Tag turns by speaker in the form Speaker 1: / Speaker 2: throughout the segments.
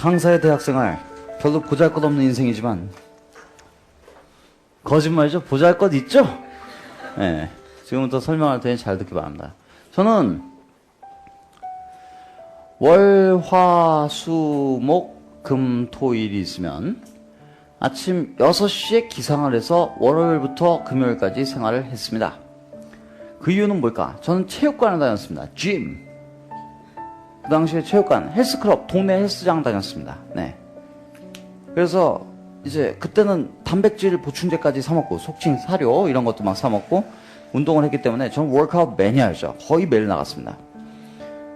Speaker 1: 강사의 대학생활 별로 보잘것없는 인생이지만 거짓말이죠. 보잘것 있죠? 네. 지금부터 설명할 테니 잘 듣기 바랍니다. 저는 월, 화, 수, 목, 금, 토, 일이 있으면 아침 6시에 기상을 해서 월요일부터 금요일까지 생활을 했습니다. 그 이유는 뭘까? 저는 체육관을 다녔습니다. 짐. 그 당시에 체육관, 헬스클럽, 동네 헬스장 다녔습니다. 네. 그래서 이제 그때는 단백질 보충제까지 사먹고 속칭 사료 이런 것도 막 사먹고 운동을 했기 때문에 저는 워크아웃 매니아였죠. 거의 매일 나갔습니다.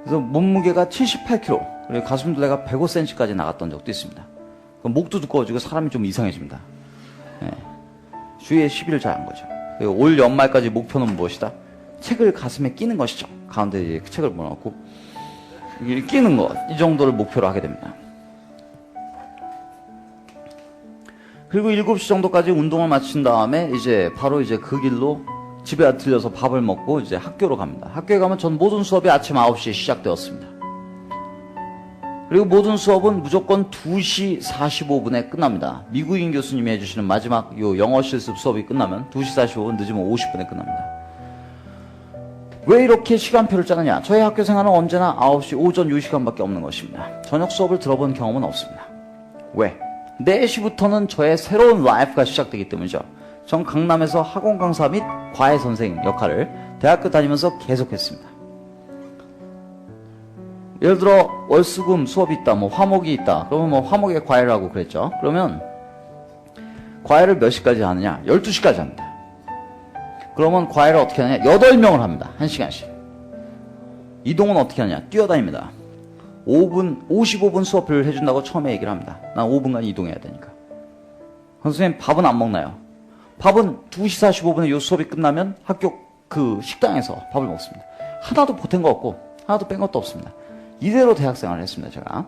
Speaker 1: 그래서 몸무게가 78kg, 그리고 가슴도 내가 105cm까지 나갔던 적도 있습니다. 그럼 목도 두꺼워지고 사람이 좀 이상해집니다. 예. 주위에 시비를 잘한 거죠. 올 연말까지 목표는 무엇이다? 책을 가슴에 끼는 것이죠. 가운데 그 책을 모아놓고 끼는 것, 이 정도를 목표로 하게 됩니다. 그리고 7시 정도까지 운동을 마친 다음에 이제 바로 이제 그 길로 집에 들려서 밥을 먹고 이제 학교로 갑니다. 학교에 가면 전 모든 수업이 아침 9시에 시작되었습니다. 그리고 모든 수업은 무조건 2시 45분에 끝납니다. 미국인 교수님이 해주시는 마지막 요 영어 실습 수업이 끝나면 2시 45분 늦으면 50분에 끝납니다. 왜 이렇게 시간표를 짜느냐? 저희 학교 생활은 언제나 9시 오전 2시간밖에 없는 것입니다. 저녁 수업을 들어본 경험은 없습니다. 왜? 4시부터는 저의 새로운 라이프가 시작되기 때문이죠. 전 강남에서 학원 강사 및 과외 선생님 역할을 대학교 다니면서 계속했습니다. 예를 들어 월수금 수업이 있다, 뭐 화목이 있다. 그러면 뭐 화목에 과외를 하고 그랬죠. 그러면 과외를 몇 시까지 하느냐? 12시까지 합니다. 그러면 과외를 어떻게 하느냐? 8명을 합니다. 1시간씩. 이동은 어떻게 하느냐? 뛰어다닙니다. 5분, 55분 수업을 해준다고 처음에 얘기를 합니다. 난 5분간 이동해야 되니까. 선생님, 밥은 안 먹나요? 밥은 2시 45분에 요 수업이 끝나면 학교 그 식당에서 밥을 먹습니다. 하나도 보탠 거 없고, 하나도 뺀 것도 없습니다. 이대로 대학 생활을 했습니다, 제가.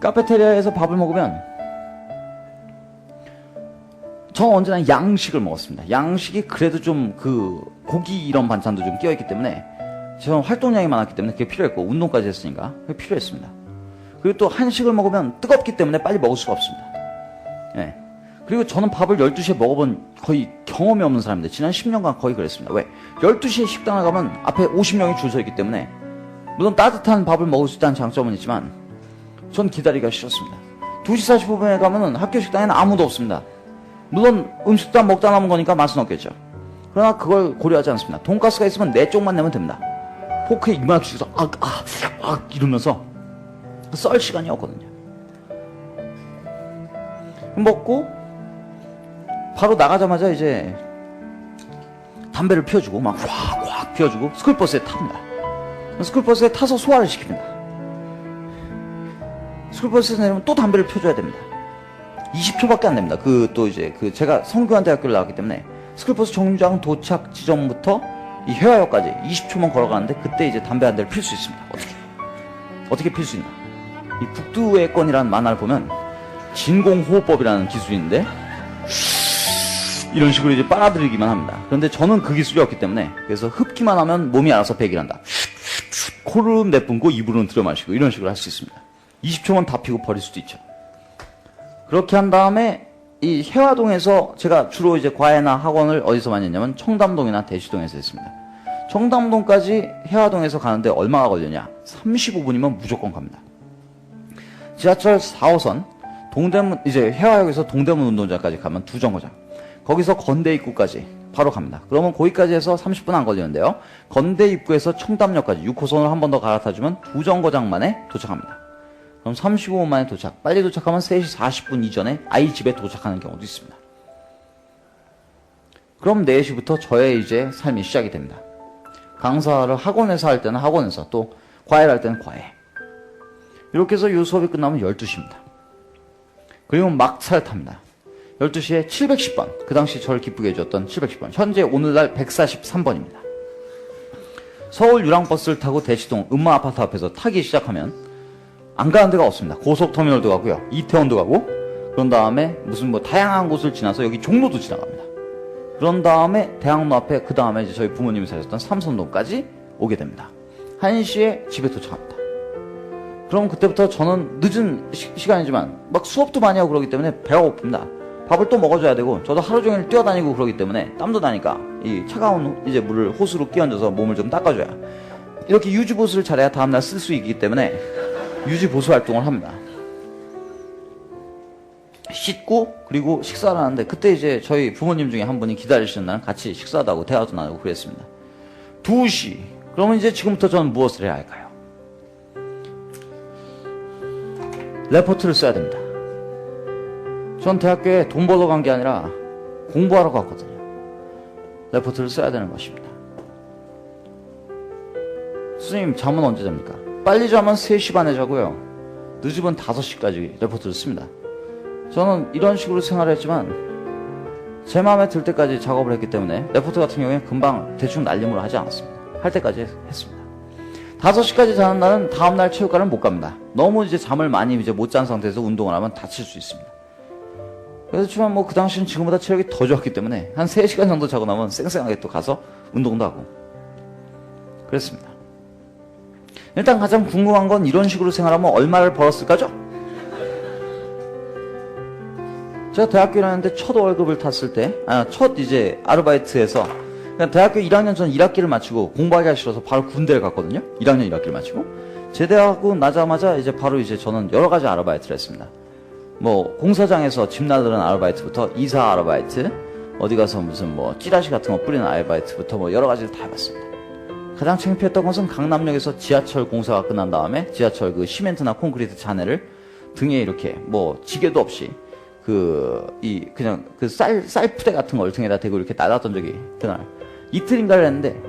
Speaker 1: 카페테리아에서 밥을 먹으면, 저는 언제나 양식을 먹었습니다. 양식이 그래도 좀 그 고기 이런 반찬도 좀 끼어있기 때문에 저는 활동량이 많았기 때문에 그게 필요했고 운동까지 했으니까 그게 필요했습니다. 그리고 또 한식을 먹으면 뜨겁기 때문에 빨리 먹을 수가 없습니다. 예. 그리고 저는 밥을 12시에 먹어본 거의 경험이 없는 사람인데 지난 10년간 거의 그랬습니다. 왜? 12시에 식당을 가면 앞에 50명이 줄 서 있기 때문에 물론 따뜻한 밥을 먹을 수 있다는 장점은 있지만 전 기다리기가 싫었습니다. 2시 45분에 가면은 학교 식당에는 아무도 없습니다. 물론 음식도 안 먹다 남은 거니까 맛은 없겠죠. 그러나 그걸 고려하지 않습니다. 돈가스가 있으면 네 쪽만 내면 됩니다. 포크에 이만하게 주서 아, 아, 아 이러면서 썰 시간이 없거든요. 먹고 바로 나가자마자 이제 담배를 피워주고 막 확 확 피워주고 스쿨버스에 탑니다. 스쿨버스에 타서 소화를 시킵니다. 스쿨버스에서 내리면 또 담배를 피워줘야 됩니다. 20초밖에 안 됩니다. 그 또 이제 그 제가 성교한 대학교를 나왔기 때문에 스쿨버스 정류장 도착 지점부터 이 회화역까지 20초만 걸어가는데 그때 이제 담배 한 대를 필 수 있습니다. 어떻게? 어떻게 필 수 있나? 이 북두의 건이라는 만화를 보면 진공호흡법이라는 기술이 있는데 이런 식으로 이제 빨아들이기만 합니다. 그런데 저는 그 기술이 없기 때문에 그래서 흡기만 하면 몸이 알아서 배기를 한다. 코를 내뿜고 입으로는 들여 마시고 이런 식으로 할 수 있습니다. 20초만 다 피고 버릴 수도 있죠. 그렇게 한 다음에 이 해화동에서 제가 주로 이제 과외나 학원을 어디서 많이 했냐면 청담동이나 대시동에서 했습니다. 청담동까지 해화동에서 가는데 얼마가 걸렸냐? 35분이면 무조건 갑니다. 지하철 4호선 동대문 이제 해화역에서 동대문 운동장까지 가면 두 정거장. 거기서 건대 입구까지 바로 갑니다. 그러면 거기까지 해서 30분 안 걸리는데요. 건대 입구에서 청담역까지 6호선을 한 번 더 갈아타주면 두 정거장 만에 도착합니다. 그럼 35분 만에 도착. 빨리 도착하면 3시 40분 이전에 아이 집에 도착하는 경우도 있습니다. 그럼 4시부터 저의 이제 삶이 시작이 됩니다. 강사를 학원에서 할 때는 학원에서 또 과외를 할 때는 과외. 이렇게 해서 이 수업이 끝나면 12시입니다. 그리고 막 차를 탑니다. 12시에 710번. 그 당시 저를 기쁘게 해줬던 710번. 현재 오늘날 143번입니다. 서울 유랑버스를 타고 대치동 음마 아파트 앞에서 타기 시작하면 안 가는 데가 없습니다. 고속터미널도 가고요. 이태원도 가고 그런 다음에 무슨 뭐 다양한 곳을 지나서 여기 종로도 지나갑니다. 그런 다음에 대학로 앞에 그 다음에 이제 저희 부모님이 사셨던 삼선동까지 오게 됩니다. 1시에 집에 도착합니다. 그럼 그때부터 저는 늦은 시, 간이지만막 수업도 많이 하고 그러기 때문에 배가 고픕니다. 밥을 또 먹어줘야 되고 저도 하루 종일 뛰어다니고 그러기 때문에 땀도 나니까 이 차가운 이제 물을 호스로 끼얹어서 몸을 좀 닦아줘야 이렇게 유지 보수를 잘해야 다음날 쓸 수 있기 때문에 유지 보수 활동을 합니다. 씻고 그리고 식사를 하는데 그때 이제 저희 부모님 중에 한 분이 기다리시는 날 같이 식사도 하고 대화도 나누고 그랬습니다. 2시. 그러면 이제 지금부터 저는 무엇을 해야 할까요? 레포트를 써야 됩니다. 전 대학교에 돈 벌러 간 게 아니라 공부하러 갔거든요. 레포트를 써야 되는 것입니다. 스님, 잠은 언제 잡니까? 빨리 자면 3시 반에 자고요. 늦으면 5시까지 레포트를 씁니다. 저는 이런 식으로 생활을 했지만 제 마음에 들 때까지 작업을 했기 때문에 레포트 같은 경우에 금방 대충 날림으로 하지 않았습니다. 할 때까지 했- 했습니다. 5시까지 자는 날은 다음날 체육관을 못 갑니다. 너무 이제 잠을 많이 이제 못 잔 상태에서 운동을 하면 다칠 수 있습니다. 그렇지만 뭐 그 당시는 지금보다 체력이 더 좋았기 때문에 한 3시간 정도 자고 나면 쌩쌩하게 또 가서 운동도 하고 그랬습니다. 일단 가장 궁금한 건 이런 식으로 생활하면 얼마를 벌었을까죠? 제가 대학교 1학년 때첫 월급을 탔을 때, 아, 첫 이제 아르바이트에서, 대학교 1학년 전 1학기를 마치고 공부하기가 싫어서 바로 군대를 갔거든요? 1학년 1학기를 마치고. 제대하고 나자마자 이제 바로 이제 저는 여러 가지 아르바이트를 했습니다. 뭐, 공사장에서 집 날르는 아르바이트부터 이사 아르바이트, 어디 가서 무슨 뭐, 찌라시 같은 거 뿌리는 아르바이트부터 뭐 여러 가지를 다 해봤습니다. 가장 창피했던 것은 강남역에서 지하철 공사가 끝난 다음에 지하철 그 시멘트나 콘크리트 잔해를 등에 이렇게 뭐 지게도 없이 그 이 그냥 그 쌀 쌀푸대 같은 걸 등에다 대고 이렇게 날았던 적이 그날 이틀인가를 했는데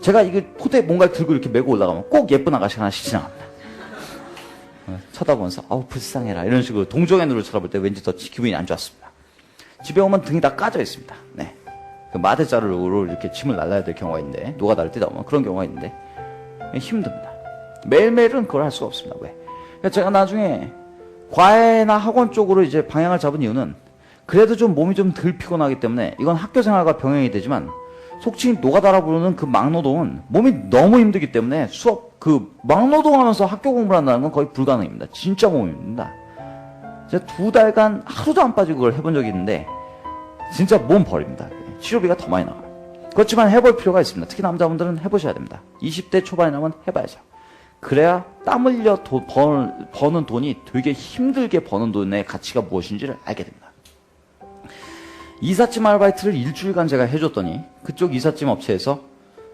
Speaker 1: 제가 이게 포대 뭔가를 들고 이렇게 메고 올라가면 꼭 예쁜 아가씨가 하나씩 지나갑니다. 어, 쳐다보면서 아우 불쌍해라 이런 식으로 동정의 눈으로 쳐다볼 때 왠지 더 기분이 안 좋았습니다. 집에 오면 등이 다 까져 있습니다. 네. 그 마대자루로 이렇게 침을 날라야 될 경우가 있는데 노가다를 뛰다 보면 그런 경우가 있는데 힘듭니다. 매일매일은 그걸 할 수가 없습니다. 왜? 그러니까 제가 나중에 과외나 학원 쪽으로 이제 방향을 잡은 이유는 그래도 좀 몸이 좀 덜 피곤하기 때문에 이건 학교 생활과 병행이 되지만 속칭 노가다라 부르는 그 막노동은 몸이 너무 힘들기 때문에 수업 그 막노동하면서 학교 공부를 한다는 건 거의 불가능입니다. 진짜 몸이 힘듭니다. 제가 두 달간 하루도 안 빠지고 그걸 해본 적이 있는데 진짜 몸 버립니다. 치료비가 더 많이 나와요. 그렇지만 해볼 필요가 있습니다. 특히 남자분들은 해보셔야 됩니다. 20대 초반이라면 해봐야죠. 그래야 땀 흘려 도- 버, 버는 돈이 되게 힘들게 버는 돈의 가치가 무엇인지를 알게 됩니다. 이삿짐 아르바이트를 일주일간 제가 해줬더니 그쪽 이삿짐 업체에서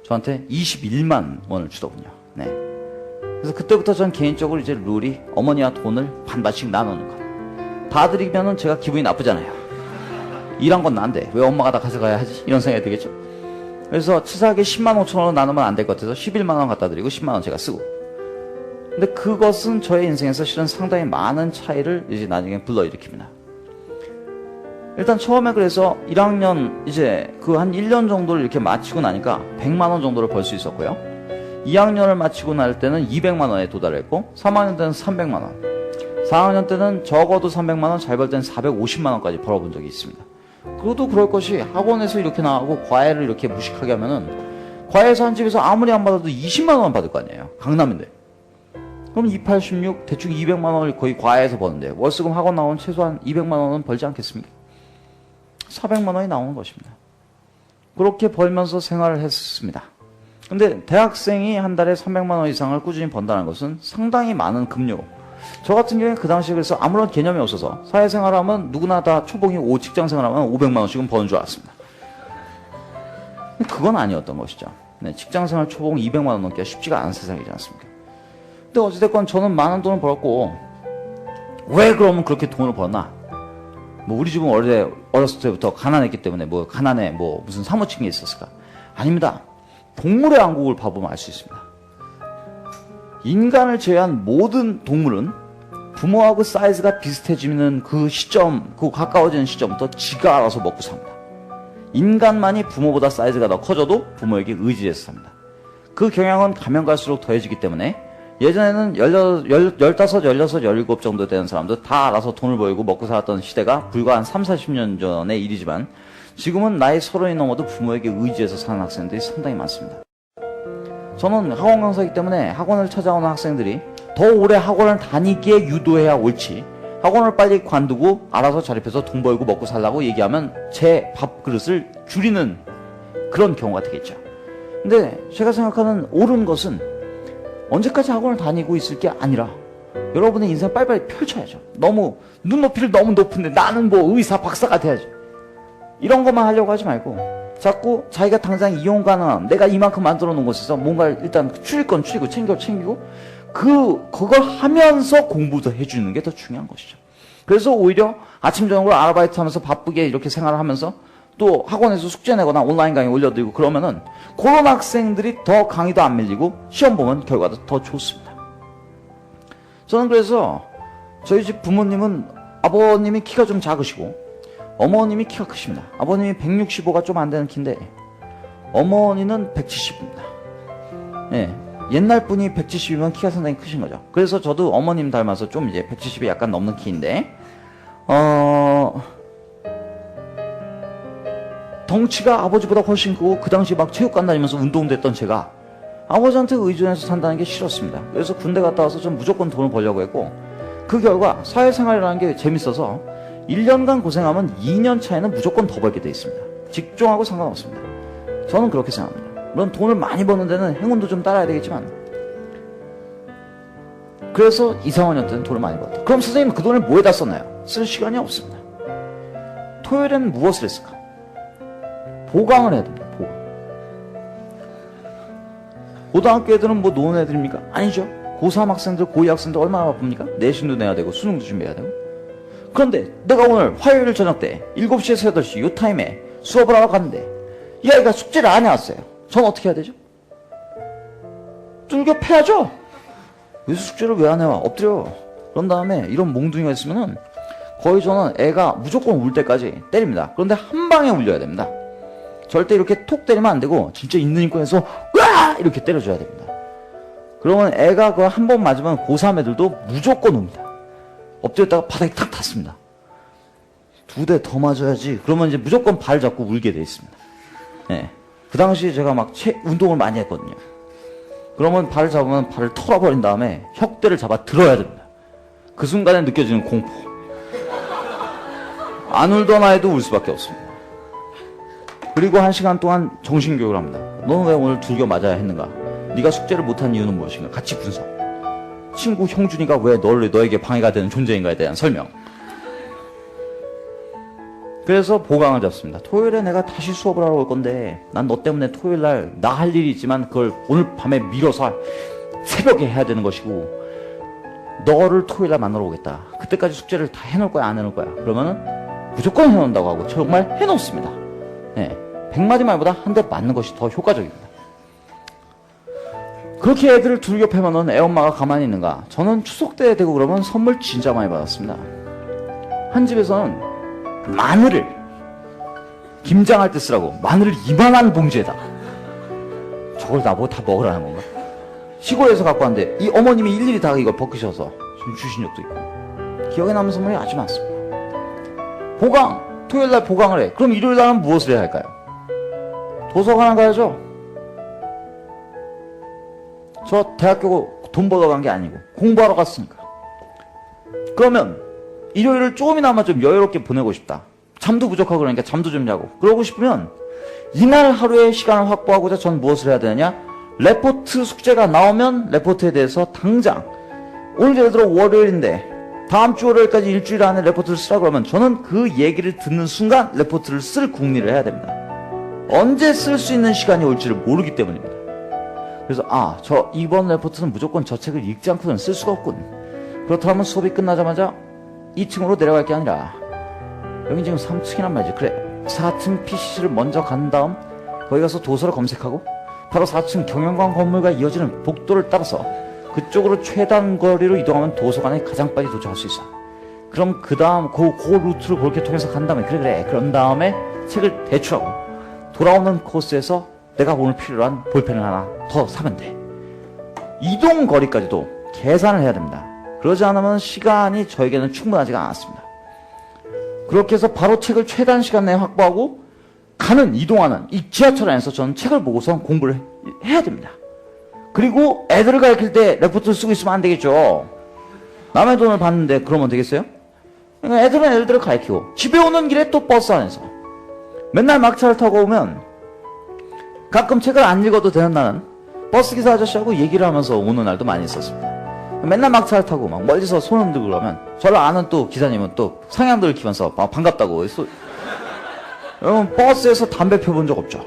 Speaker 1: 저한테 21만 원을 주더군요. 네. 그래서 그때부터 전 개인적으로 이제 룰이 어머니와 돈을 반반씩 나누는 것. 다 드리면은 제가 기분이 나쁘잖아요. 일한 건 난데 왜 엄마가 다 가져가야 하지? 이런 생각이 들겠죠. 그래서 치사하게 10만 5천 원을 나누면 안 될 것 같아서 11만 원 갖다 드리고 10만 원 제가 쓰고. 근데 그것은 저의 인생에서 실은 상당히 많은 차이를 이제 나중에 불러일으킵니다. 일단 처음에 그래서 1학년 이제 그 한 1년 정도를 이렇게 마치고 나니까 100만 원 정도를 벌 수 있었고요. 2학년을 마치고 날 때는 200만 원에 도달했고 3학년 때는 300만 원. 4학년 때는 적어도 300만 원, 잘 벌 때는 450만 원까지 벌어본 적이 있습니다. 그것도 그럴 것이 학원에서 이렇게 나가고 과외를 이렇게 무식하게 하면은 과외에서 한 집에서 아무리 안 받아도 20만 원 받을 거 아니에요. 강남인데. 그럼 286 대충 200만 원을 거의 과외에서 버는데 월수금 학원 나오면 최소한 200만 원은 벌지 않겠습니까? 400만 원이 나오는 것입니다. 그렇게 벌면서 생활을 했습니다. 근데 대학생이 한 달에 300만 원 이상을 꾸준히 번다는 것은 상당히 많은 급료. 저 같은 경우에 그 당시에 그래서 아무런 개념이 없어서 사회생활을 하면 누구나 다 초봉이 오 직장 생활하면 500만 원씩은 버는 줄 알았습니다. 그건 아니었던 것이죠. 네, 직장 생활 초봉 200만 원 넘기가 쉽지가 않은 세상이지 않습니까? 근데 어찌됐건 저는 많은 돈을 벌었고 왜 그러면 그렇게 돈을 벌었나? 뭐 우리 집은 때, 어렸을 때부터 가난했기 때문에 뭐 가난에 뭐 무슨 사무친 게 있었을까? 아닙니다. 동물의 왕국을 봐보면 알 수 있습니다. 인간을 제외한 모든 동물은 부모하고 사이즈가 비슷해지는 그 시점, 그 가까워지는 시점부터 지가 알아서 먹고 삽니다. 인간만이 부모보다 사이즈가 더 커져도 부모에게 의지해서 삽니다. 그 경향은 가면 갈수록 더해지기 때문에 예전에는 16, 15, 16, 17 정도 되는 사람도 다 알아서 돈을 벌고 먹고 살았던 시대가 불과 한 3, 40년 전의 일이지만 지금은 나이 서른이 넘어도 부모에게 의지해서 사는 학생들이 상당히 많습니다. 저는 학원 강사이기 때문에 학원을 찾아오는 학생들이 더 오래 학원을 다니게 유도해야 옳지. 학원을 빨리 관두고 알아서 자립해서 돈 벌고 먹고 살라고 얘기하면 제 밥 그릇을 줄이는 그런 경우가 되겠죠. 근데 제가 생각하는 옳은 것은 언제까지 학원을 다니고 있을 게 아니라 여러분의 인생 빨리빨리 펼쳐야죠. 너무 눈높이를 너무 높은데 나는 뭐 의사 박사가 돼야지. 이런 것만 하려고 하지 말고 자꾸 자기가 당장 이용 가능한 내가 이만큼 만들어 놓은 곳에서 뭔가를 일단 줄일 건 줄이고 챙겨 챙기고 그 그걸 하면서 공부도 해주는 게 더 중요한 것이죠. 그래서 오히려 아침 저녁으로 아르바이트 하면서 바쁘게 이렇게 생활을 하면서 또 학원에서 숙제 내거나 온라인 강의 올려드리고 그러면은 그런 학생들이 더 강의도 안 밀리고 시험 보면 결과도 더 좋습니다. 저는 그래서 저희 집 부모님은 아버님이 키가 좀 작으시고 어머님이 키가 크십니다. 아버님이 165가 좀 안 되는 키인데 어머니는 170입니다. 예. 옛날 분이 170이면 키가 상당히 크신 거죠. 그래서 저도 어머님 닮아서 좀 이제 170이 약간 넘는 키인데 어 덩치가 아버지보다 훨씬 크고 그 당시 막 체육관 다니면서 운동도 했던 제가 아버지한테 의존해서 산다는 게 싫었습니다. 그래서 군대 갔다 와서 좀 무조건 돈을 벌려고 했고 그 결과 사회생활이라는 게 재밌어서 1년간 고생하면 2년 차에는 무조건 더 벌게 돼 있습니다. 직종하고 상관없습니다. 저는 그렇게 생각합니다. 물론 돈을 많이 버는 데는 행운도 좀 따라야 되겠지만 그래서 이상원 한테는 돈을 많이 벌었다. 그럼 선생님 그 돈을 뭐에다 썼나요? 쓸 시간이 없습니다. 토요일에는 무엇을 했을까? 보강을 해야 됩니다. 보강. 고등학교 애들은 뭐 노는 애들입니까? 아니죠. 고3 학생들, 고2 학생들 얼마나 바쁩니까? 내신도 내야 되고 수능도 준비해야 되고. 그런데 내가 오늘 화요일 저녁 때 7시에서 8시 요 타임에 수업을 하러 갔는데 이 아이가 숙제를 안 해왔어요. 전 어떻게 해야 되죠? 뚫겨 패야죠. 왜 숙제를 왜 안 해와? 엎드려. 그런 다음에 이런 몽둥이가 있으면은 거의 저는 애가 무조건 울 때까지 때립니다. 그런데 한 방에 울려야 됩니다. 절대 이렇게 톡 때리면 안 되고 진짜 있는 인권에서 와 이렇게 때려줘야 됩니다. 그러면 애가 그 한 번 맞으면 고3 애들도 무조건 옵니다. 엎드렸다가 바닥에 탁 탔습니다. 두 대 더 맞아야지. 그러면 이제 무조건 발 잡고 울게 돼 있습니다. 예. 그 당시에 제가 막 체, 운동을 많이 했거든요. 그러면 발을 잡으면 발을 털어버린 다음에 혁대를 잡아 들어야 됩니다. 그 순간에 느껴지는 공포. 안 울던 아이도 울 수밖에 없습니다. 그리고 한 시간 동안 정신교육을 합니다. 너는 왜 오늘 둘겨 맞아야 했는가? 네가 숙제를 못한 이유는 무엇인가? 같이 분석. 친구 형준이가 왜 너를 너에게 방해가 되는 존재인가에 대한 설명. 그래서 보강을 잡습니다. 토요일에 내가 다시 수업을 하러 올 건데 난 너 때문에 토요일 날 나 할 일이 있지만 그걸 오늘 밤에 미뤄서 새벽에 해야 되는 것이고 너를 토요일 날 만나러 오겠다. 그때까지 숙제를 다 해놓을 거야 안 해놓을 거야. 그러면은 무조건 해놓는다고 하고 정말 해놓습니다. 네. 백마디 말보다 한 대 맞는 것이 더 효과적입니다. 그렇게 애들을 두들겨 패면은 애엄마가 가만히 있는가? 저는 추석 때 되고 그러면 선물 진짜 많이 받았습니다. 한 집에서는 마늘을 김장할 때 쓰라고 마늘을 이만한 봉지에다 저걸 나보고 다 먹으라는 건가? 시골에서 갖고 왔는데 이 어머님이 일일이 다 이걸 벗기셔서 좀 주신 적도 있고 기억에 남는 선물이 아주 많습니다. 보강 토요일 날 보강을 해. 그럼 일요일 날은 무엇을 해야 할까요? 도서관을 가야죠. 저 대학교 돈 벌러 간게 아니고 공부하러 갔으니까. 그러면 일요일을 조금이나마 좀 여유롭게 보내고 싶다. 잠도 부족하고 그러니까 잠도 좀 자고. 그러고 싶으면 이날 하루의 시간을 확보하고자 전 무엇을 해야 되느냐? 레포트 숙제가 나오면 레포트에 대해서 당장 오늘 예를 들어 월요일인데 다음 주 월요일까지 일주일 안에 레포트를 쓰라 그러면 저는 그 얘기를 듣는 순간 레포트를 쓸 궁리를 해야 됩니다. 언제 쓸 수 있는 시간이 올지를 모르기 때문입니다. 그래서 아, 저 이번 레포트는 무조건 저 책을 읽지 않고는 쓸 수가 없군. 그렇다면 수업이 끝나자마자 2층으로 내려갈 게 아니라 여기 지금 3층이란 말이지. 그래. 4층 PC를 먼저 간 다음 거기 가서 도서를 검색하고 바로 4층 경영관 건물과 이어지는 복도를 따라서 그쪽으로 최단 거리로 이동하면 도서관에 가장 빨리 도착할 수 있어. 그럼 그 다음 그, 그 루트를 그렇게 통해서 간 다음에 그래 그래 그런 다음에 책을 대출하고 돌아오는 코스에서 내가 오늘 필요한 볼펜을 하나 더 사면 돼. 이동 거리까지도 계산을 해야 됩니다. 그러지 않으면 시간이 저에게는 충분하지가 않았습니다. 그렇게 해서 바로 책을 최단 시간 내에 확보하고 가는 이동하는 이 지하철 안에서 저는 책을 보고서 공부를 해야 됩니다. 그리고 애들을 가르칠 때 레포트를 쓰고 있으면 안 되겠죠. 남의 돈을 받는데 그러면 되겠어요? 그러니까 애들은 애들을 가르치고 집에 오는 길에 또 버스 안에서 맨날 막차를 타고 오면 가끔 책을 안 읽어도 되는 나는 버스 기사 아저씨하고 얘기를 하면서 오는 날도 많이 있었습니다. 맨날 막차를 타고 막 멀리서 손 흔들고 그러면 저를 아는 또 기사님은 또 상향들을 키면서 막 반갑다고 소... 여러분 버스에서 담배 펴본 적 없죠?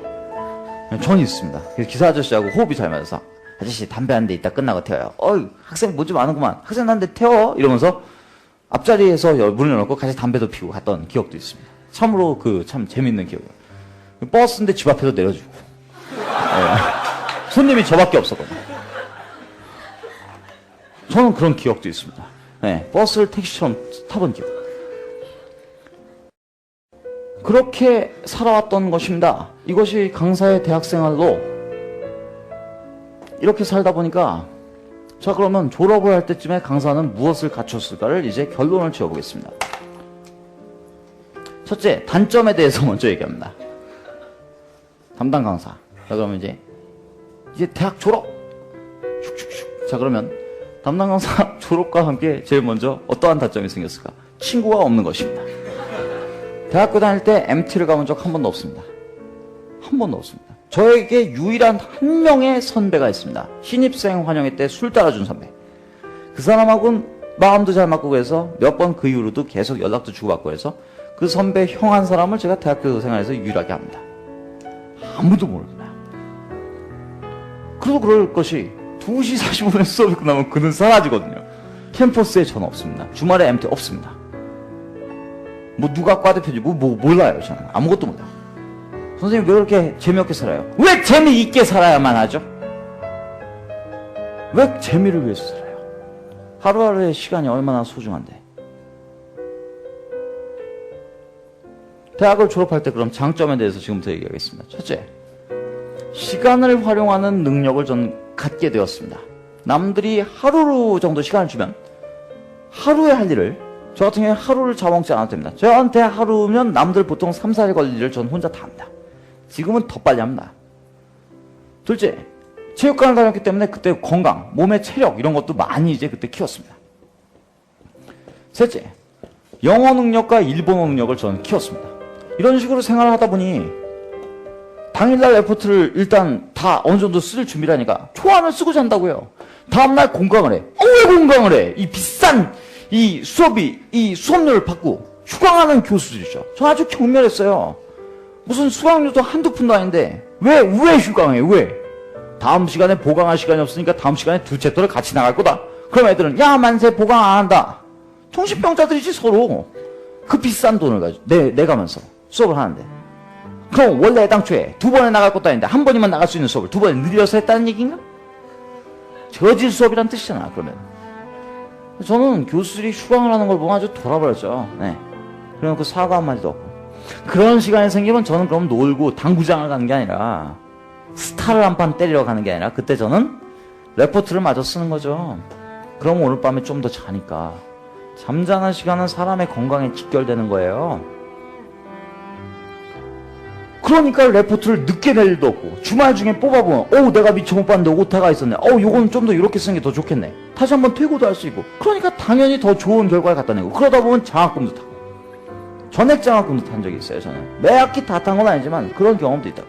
Speaker 1: 전 있습니다. 그래서 기사 아저씨하고 호흡이 잘 맞아서 아저씨 담배 한대 이따 끝나고 태워요. 어이 학생 뭐 좀 아는구만. 학생 한 대 태워 이러면서 앞자리에서 열- 문을 열고 같이 담배도 피우고 갔던 기억도 있습니다. 참으로 그 참 재밌는 기억이에요. 버스인데 집 앞에서 내려주고 예. 손님이 저밖에 없었거든요. 저는 그런 기억도 있습니다. 네, 버스를 택시처럼 타본 기억. 그렇게 살아왔던 것입니다. 이것이 강사의 대학생활로 이렇게 살다 보니까 자 그러면 졸업을 할 때쯤에 강사는 무엇을 갖췄을까를 이제 결론을 지어보겠습니다. 첫째, 단점에 대해서 먼저 얘기합니다. 담당 강사. 자 그러면 이제 이제 대학 졸업. 슉슉슉. 자 그러면 담당 강사 졸업과 함께 제일 먼저 어떠한 단점이 생겼을까? 친구가 없는 것입니다. 대학교 다닐 때 MT를 가본 적 한 번도 없습니다. 한 번도 없습니다. 저에게 유일한 한 명의 선배가 있습니다. 신입생 환영회 때 술 따라준 선배. 그 사람하고는 마음도 잘 맞고 그래서 몇 번 그 이후로도 계속 연락도 주고받고 해서 그 선배 형 한 사람을 제가 대학교 생활에서 유일하게 합니다. 아무도 모릅니다. 그래도 그럴 것이 2시 45분에 수업이 끝나면 그는 사라지거든요. 캠퍼스에 전 없습니다. 주말에 MT 없습니다. 뭐 누가 과대표지 뭐, 뭐 몰라요 저는 아무것도 몰라요. 선생님 왜 그렇게 재미없게 살아요? 왜 재미있게 살아야만 하죠? 왜 재미를 위해서 살아요? 하루하루의 시간이 얼마나 소중한데. 대학을 졸업할 때 그럼 장점에 대해서 지금부터 얘기하겠습니다. 첫째, 시간을 활용하는 능력을 전 갖게 되었습니다. 남들이 하루 정도 시간을 주면 하루에 할 일을 저 같은 경우에 하루를 잡아먹지 않아도 됩니다. 저한테 하루면 남들 보통 3, 4일 걸릴 일을 전 혼자 다 합니다. 지금은 더 빨리 합니다. 둘째, 체육관을 다녔기 때문에 그때 건강, 몸의 체력 이런 것도 많이 이제 그때 키웠습니다. 셋째, 영어 능력과 일본어 능력을 저는 키웠습니다. 이런 식으로 생활을 하다 보니 당일날 레포트를 일단 다 어느 정도 쓸 준비를 하니까 초안을 쓰고 잔다고요. 다음날 공강을 해. 어, 왜 공강을 해? 이 비싼 이 수업이 이 수업료를 받고 휴강하는 교수들이죠. 저 아주 경멸했어요. 무슨 수강료도 한두 푼도 아닌데 왜 왜 휴강해? 왜? 다음 시간에 보강할 시간이 없으니까 다음 시간에 두 챕터를 같이 나갈 거다. 그럼 애들은 야 만세 보강 안 한다. 정신병자들이지 서로 그 비싼 돈을 가지고 내 내가면서 수업을 하는데 그럼 원래 당초에 두 번에 나갈 것도 아닌데 한 번이면 나갈 수 있는 수업을 두 번에 늘려서 했다는 얘기인가? 저질 수업이란 뜻이잖아 그러면. 저는 교수들이 휴강을 하는 걸 보고 아주 돌아버렸죠. 네. 그래놓고 사과 한마디도 없고. 그런 시간이 생기면 저는 그럼 놀고 당구장을 가는 게 아니라 스타를 한 판 때리러 가는 게 아니라 그때 저는 레포트를 마저 쓰는 거죠. 그럼 오늘 밤에 좀 더 자니까 잠자는 시간은 사람의 건강에 직결되는 거예요 그러니까 레포트를 늦게 낼 일도 없고 주말 중에 뽑아보면 어우 내가 미처 못 봤는데 오타가 있었네. 어우 요거는 좀더 이렇게 쓰는 게 더 좋겠네. 다시 한번 퇴고도 할 수 있고. 그러니까 당연히 더 좋은 결과를 갖다 내고. 그러다 보면 장학금도 타고. 전액 장학금도 탄 적이 있어요 저는. 매 학기 다 탄 건 아니지만 그런 경험도 있다고.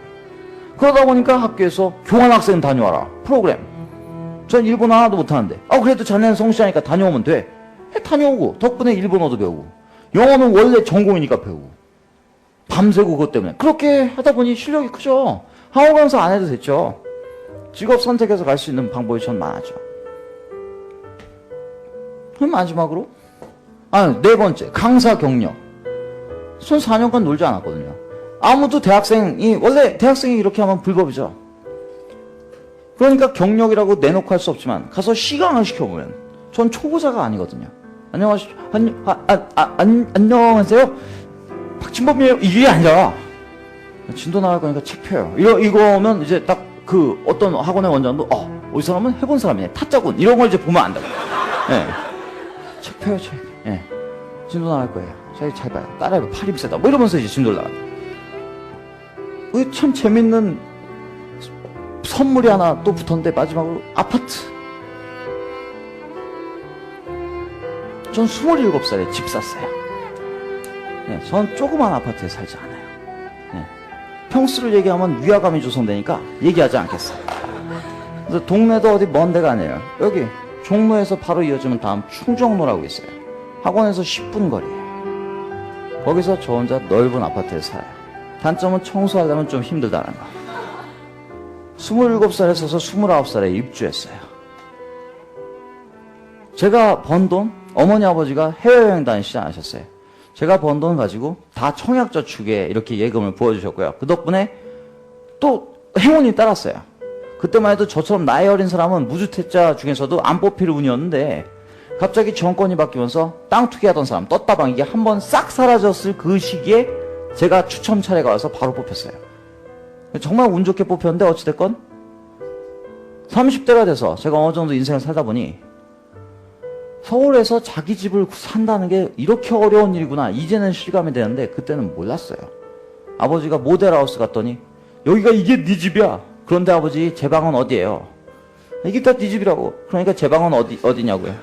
Speaker 1: 그러다 보니까 학교에서 교환학생 다녀와라. 프로그램. 전 일본어 하나도 못하는데. 아 그래도 자네는 성실하니까 다녀오면 돼. 해, 다녀오고. 덕분에 일본어도 배우고. 영어는 원래 전공이니까 배우고 밤새고 그것 때문에. 그렇게 하다 보니 실력이 크죠. 학원 강사 안 해도 됐죠. 직업 선택해서 갈 수 있는 방법이 전 많았죠 그럼 마지막으로? 아 네 번째. 강사 경력. 전 4년간 놀지 않았거든요. 아무도 대학생이 원래 대학생이 이렇게 하면 불법이죠. 그러니까 경력이라고 내놓고 할 수 없지만 가서 시강을 시켜보면 전 초보자가 아니거든요. 안녕하시 안, 아, 아, 아, 안, 안녕하세요 박진범이에요. 이게 아니라 진도 나갈 거니까 책 펴요. 이거 이거면 이제 딱 그 어떤 학원의 원장도 어, 이 사람은 해본 사람이네. 타짜군. 이런 걸 이제 보면 안다고. 예. 책 펴요, 책. 예. 진도 나갈 거예요. 잘, 잘 봐요. 따라해봐. 팔이 비싸다. 뭐 이러면서 이제 진도를 나간다. 이게 참 재밌는 선물이 하나 또 붙었는데 마지막으로 아파트. 전 27살에 집 샀어요. 네, 전 조그만 아파트에 살지 않아요. 네, 평수를 얘기하면 위화감이 조성되니까 얘기하지 않겠어요. 그래서 동네도 어디 먼 데가 아니에요. 여기 종로에서 바로 이어지면 다음 충정로라고 있어요. 학원에서 10분 거리예요. 거기서 저 혼자 넓은 아파트에 살아요. 단점은 청소하려면 좀 힘들다는 거. 27살에 서서 29살에 입주했어요. 제가 번 돈, 어머니 아버지가 해외여행 다니시지 않으셨어요. 제가 번 돈 가지고 다 청약저축에 이렇게 예금을 부어주셨고요. 그 덕분에 또 행운이 따랐어요. 그때만 해도 저처럼 나이 어린 사람은 무주택자 중에서도 안 뽑힐 운이었는데 갑자기 정권이 바뀌면서 땅 투기하던 사람 떴다방 이게 한 번 싹 사라졌을 그 시기에 제가 추첨 차례가 와서 바로 뽑혔어요. 정말 운 좋게 뽑혔는데 어찌됐건 30대가 돼서 제가 어느 정도 인생을 살다 보니 서울에서 자기 집을 산다는 게 이렇게 어려운 일이구나 이제는 실감이 되는데 그때는 몰랐어요. 아버지가 모델하우스 갔더니 여기가 이게 네 집이야. 그런데 아버지 제 방은 어디예요? 이게 다 네 집이라고. 그러니까 제 방은 어디 어디냐고요.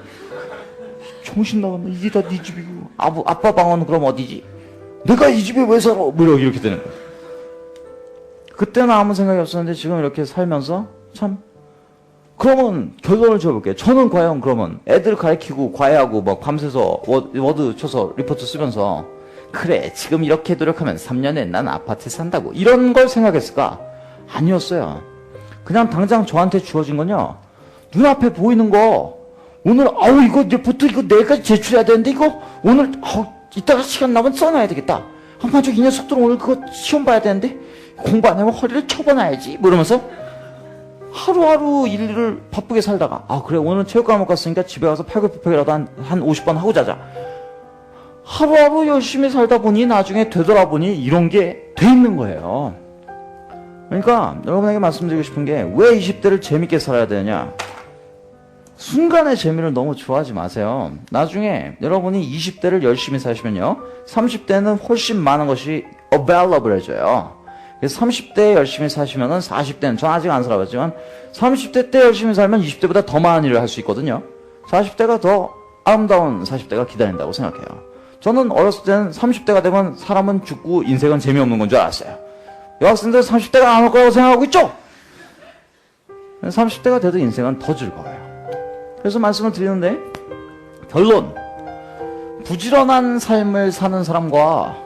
Speaker 1: 정신 나갔네. 이게 다 네 집이고. 아부, 아빠 방은 그럼 어디지? 내가 이 집에 왜 살아? 뭐 이렇게 되는 거예요. 그때는 아무 생각이 없었는데 지금 이렇게 살면서 참 그러면 결론을 지어볼게요. 저는 과연 그러면 애들 가르치고 과외하고 막 밤새서 워- 워드 쳐서 리포트 쓰면서 그래 지금 이렇게 노력하면 3년에 난 아파트 산다고 이런 걸 생각했을까? 아니었어요. 그냥 당장 저한테 주어진 건요. 눈앞에 보이는 거 오늘 아우 이거 리포트 이거 내일까지 제출해야 되는데 이거 오늘 아우 이따가 시간 나면 써놔야 되겠다. 한마저 이 녀석들은 오늘 그거 시험 봐야 되는데 공부 안 하면 허리를 쳐봐놔야지 뭐 이러면서 하루하루 일을 바쁘게 살다가 아 그래 오늘 체육 과목 갔으니까 집에 가서 팔굽혀펴기라도 한, 한 50번 하고 자자. 하루하루 열심히 살다 보니 나중에 되돌아보니 이런 게 돼 있는 거예요. 그러니까 여러분에게 말씀드리고 싶은 게 왜 20대를 재밌게 살아야 되냐? 순간의 재미를 너무 좋아하지 마세요. 나중에 여러분이 20대를 열심히 사시면요 30대는 훨씬 많은 것이 available 해져요 그래서 30대 열심히 사시면은 40대는 전 아직 안 살아봤지만 30대 때 열심히 살면 20대보다 더 많은 일을 할 수 있거든요. 40대가 더 아름다운 40대가 기다린다고 생각해요. 저는 어렸을 때는 30대가 되면 사람은 죽고 인생은 재미없는 건 줄 알았어요. 여학생들 30대가 안 올 거라고 생각하고 있죠? 30대가 돼도 인생은 더 즐거워요. 그래서 말씀을 드리는데 결론 부지런한 삶을 사는 사람과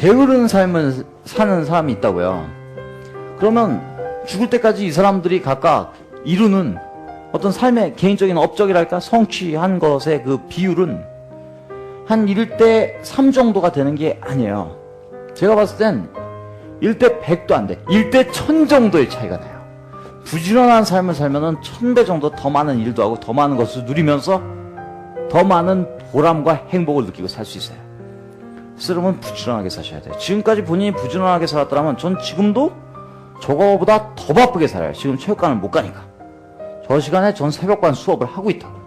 Speaker 1: 게으른 삶을 사는 사람이 있다고요. 그러면 죽을 때까지 이 사람들이 각각 이루는 어떤 삶의 개인적인 업적이랄까 성취한 것의 그 비율은 한 1대 3 정도가 되는 게 아니에요. 제가 봤을 땐 1대 100도 안 돼. 1대 1000 정도의 차이가 나요. 부지런한 삶을 살면은 1000배 정도 더 많은 일도 하고 더 많은 것을 누리면서 더 많은 보람과 행복을 느끼고 살 수 있어요. 여러분 부지런하게 사셔야 돼요. 지금까지 본인이 부지런하게 살았더라면 전 지금도 저거보다 더 바쁘게 살아요. 지금 체육관을 못 가니까. 저 시간에 전 새벽반 수업을 하고 있다고.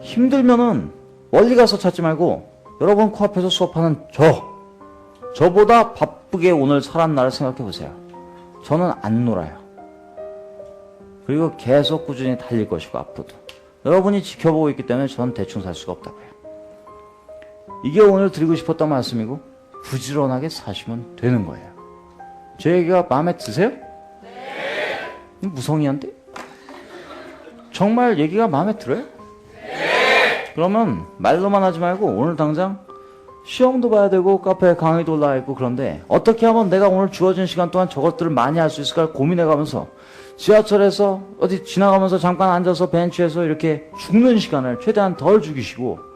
Speaker 1: 힘들면은 멀리 가서 찾지 말고 여러분 코앞에서 수업하는 저. 저보다 바쁘게 오늘 살았 나를 생각해 보세요. 저는 안 놀아요. 그리고 계속 꾸준히 달릴 것이고 앞으로도. 여러분이 지켜보고 있기 때문에 저는 대충 살 수가 없다고요. 이게 오늘 드리고 싶었던 말씀이고 부지런하게 사시면 되는 거예요. 제 얘기가 마음에 드세요? 네. 무성의한데? 정말 얘기가 마음에 들어요? 네. 그러면 말로만 하지 말고 오늘 당장 시험도 봐야 되고 카페에 강의도 올라와 있고 그런데 어떻게 하면 내가 오늘 주어진 시간 동안 저것들을 많이 할 수 있을까 고민해 가면서 지하철에서 어디 지나가면서 잠깐 앉아서 벤치에서 이렇게 죽는 시간을 최대한 덜 죽이시고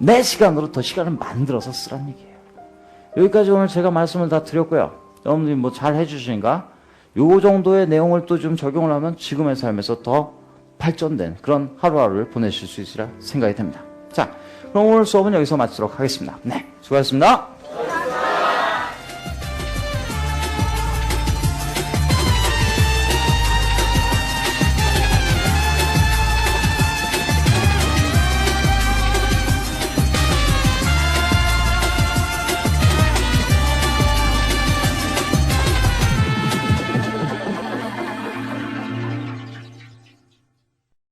Speaker 1: 내 시간으로 더 시간을 만들어서 쓰란 얘기예요. 여기까지 오늘 제가 말씀을 다 드렸고요. 여러분들이 뭐 잘 해주시니까 요 정도의 내용을 또 좀 적용을 하면 지금의 삶에서 더 발전된 그런 하루하루를 보내실 수 있으리라 생각이 됩니다. 자, 그럼 오늘 수업은 여기서 마치도록 하겠습니다. 네, 수고하셨습니다.